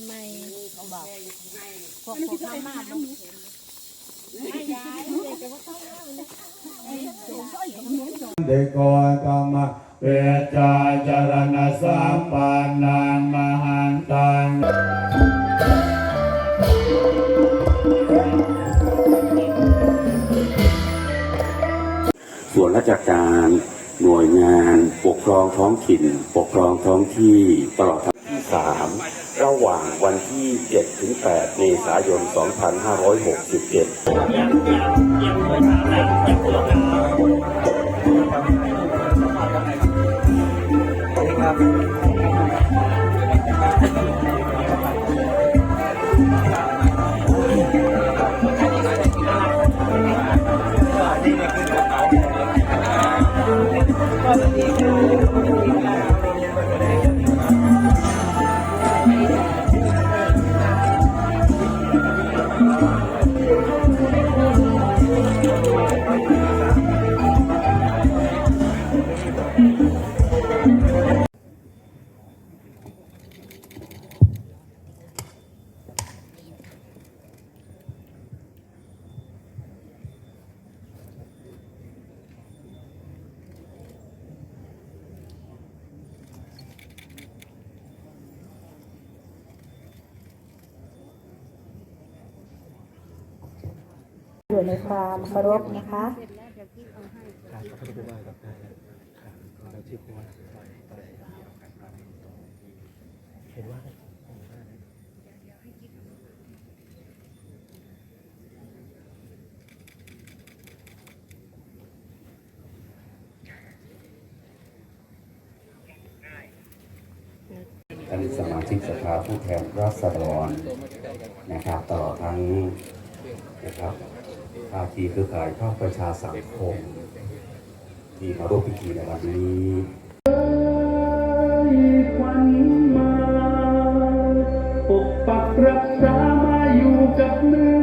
ทำไมเขาบอกพวกพวกข้ามากเนาะไม่ย้ายเด็กจะว่าเข้าแล้วนะเดโกกามเวจาจารณสัมปันนังมหันตังส่วนราชการหน่วยงานปกครองท้องถิ่น ปกครองท้องที่ตลอดทั้งที่3 ระหว่างวันที่ 7 ถึง 8 เมษายน 2567 อยู่ในความเคารพนะคะท่านสมาชิกสภาผู้แทนราษฎรนะครับตลอดทั้งนะครับ ภาคีเครือข่ายภาคประชาสังคม ที่มาร่วมพิธีในวันนี้ปกปักรักษามาอยู่กับเมือง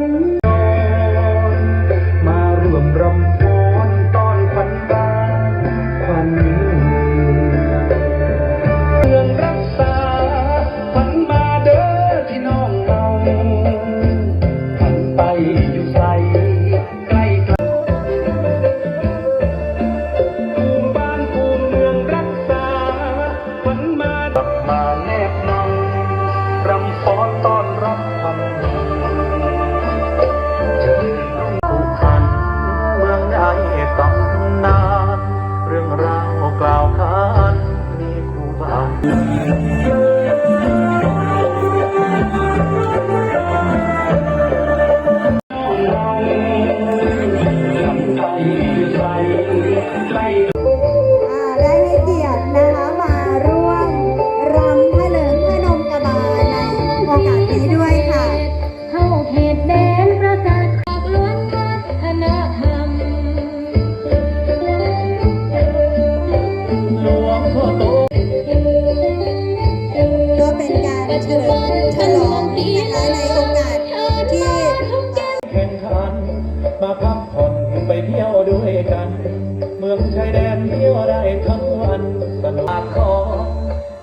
นเที่ยวได้ทั้งวันสนุกคอ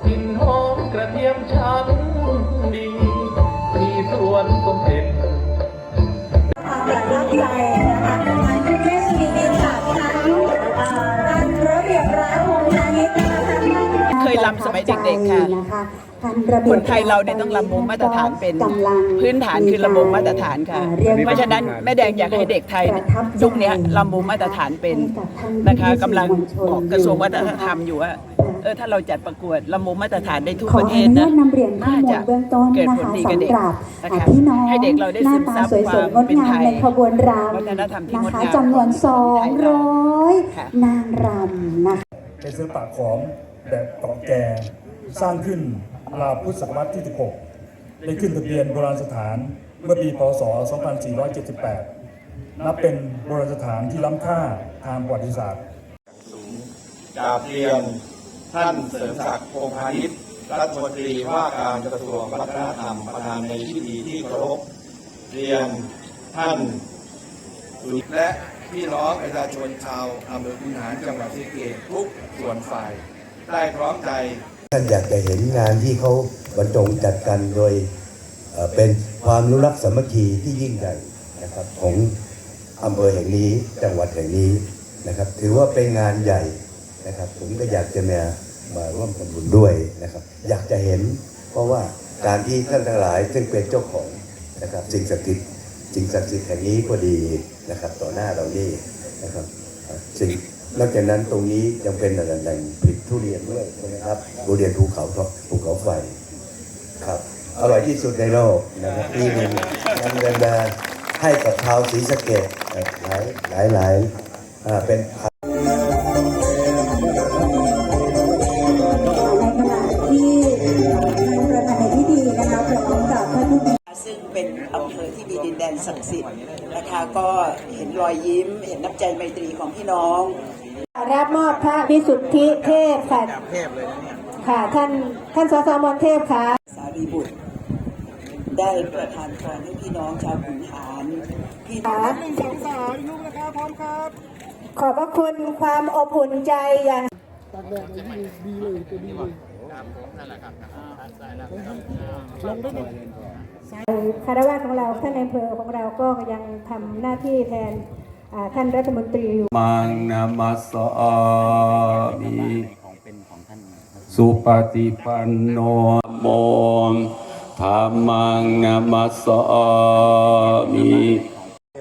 กินหอมกระเทียมช้ำดีที่สวนสมเด็จความประทับใจ ยรำสมัยเด็กๆค่ะนะคะการระเบียบคนไทยเราเนี่ยต้องลำวงมาตรฐานเป็นกำลังพื้นฐานคือลำวงมาตรฐานค่ะอ่รียกเพราะฉะนั้นแม่แดงอยากให้เด็กไทยเนี่ยยุคเนี้ยลำวงมาตรฐานเป็นนะคะกำลังบอกกระทรวงวัฒนธรรมอยู่ว่าเออถ้าเราจัดประกวดลำวงมาตรฐานได้ทั่วขอประเทอศนุญานะตนำเรียนข้อน่ามูจะลเบื้องต้นเกิดนะผลคะดีกับสำเด็กหรับนะคะพี่น้องให้เด็กเราได้หซึน้ามตาซับสวยความๆงดเป็นงามไทยในขบวนรวัฒนธรรมที่ำงนะดคะงามจำนวนของไทยเราค่ะ200นางรำนะคะเป็นศิลปะขอม แบบเก่าแก่สร้างขึ้นราวพุทธศตวรรษที่ 16 ได้ขึ้นทะเบียนโบราณสถานเมื่อปี พศ 2478 นับเป็นโบราณสถานที่ล้ำค่าทางประวัติศาสตร์กราเรียนท่านเสริมศักดิ์พงพาณิชย์รัฐมนตรีว่าการกระทรวงวัฒนธรรมประธานในพิธีที่เคารพเรียนท่านสุและพี่น้องประชาชนชาวอำเภอคุนหารจังหวัดศรีสะเกษทุกส่วนฝ่าย ได้พร้อมใจ ท่านอยากจะเห็นงานที่เขาบรรจงจัดกันโดยเอ่อเป็นความรู้รักสามัคคีที่ยิ่งใหญ่นะครับของอำเภอแห่งนี้จังหวัดแห่งนี้นะครับ ถือว่าเป็นงานใหญ่นะครับ ผมก็อยากจะมามาร่วมทำบุญด้วยนะครับ อยากจะเห็น เพราะว่าการที่ท่านทั้งหลายซึ่งเป็นเจ้าของนะครับสิ่งศักดิ์สิทธิ์สิ่งศักดิ์สิทธิ์แห่งนี้ก็ดีนะครับ ต่อหน้าเรานี่นะครับสิ่งนอกจากนั้นตรงนี้ยังเป็นแหล่งผลิต ทุเรียนด้วยใช่ไหมครับทุเรียนภูเขาทอภูเขาไฟครับอร่อยที่สุดในโลกนะครับปีหนึ่งนำเงินมาให้กับชาวศรีสะเกดหลายหลายหลายเป็นในขณะที่ประธานในพิธีนะคะพร้อมกับท่านผู้ซึ่งเป็นอำเภอที่มีดินแดนศักดิ์สิทธิ์นะคะก็เห็นรอยยิ้ม เห็นน้ำใจไมตรีของพี่น้อง รับมอบพระวิสุทธิเทพค่ะค่ะ ท่านท่านสสมนเทพค่ะ สารีบุตร ได้ประทานพรให้พี่น้องชาวขุนหารพี่น้องขอบพระคุณความอบอุ่นใจอย่างคารวะของเราท่านในายอำเภอของเราก็ยังทำหน้าที่แทนอ่า ท่านรัฐมนตรีอยู่มังนามัสสามิสุปฏิปันโนโมธรรมังนามัสสามิ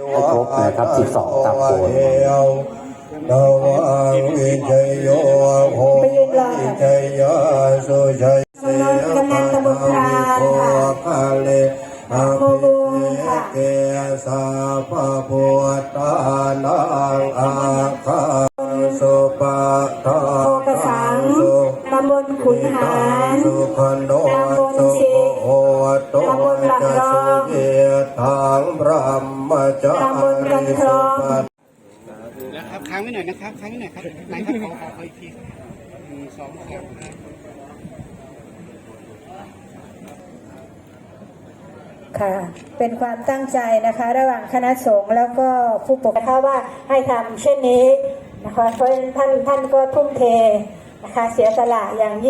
ให้ครบนะครับ12ตับโกนนวังวิจโยโหไปยืนรอวิจยาสุชัย ลขุนหารนนตำบลสุสิโอโตตำบลหลักรองทังพระมจาตำบลกันคลสุองครับค้างไว้หน่อยนะครับค้างไว้หน่อยครับไหนครับขอขอขออีกทีหนึ่งสองสามค่ะเป็นความตั้งใจนะคะระหว่างคณะสงฆ์แล้วก็ผู้ปกครองว่าให้ทำเช่นนี้นะคะเพราะท่านท่านก็ทุ่มเท นะคะเสียสละอย่างยิ่ง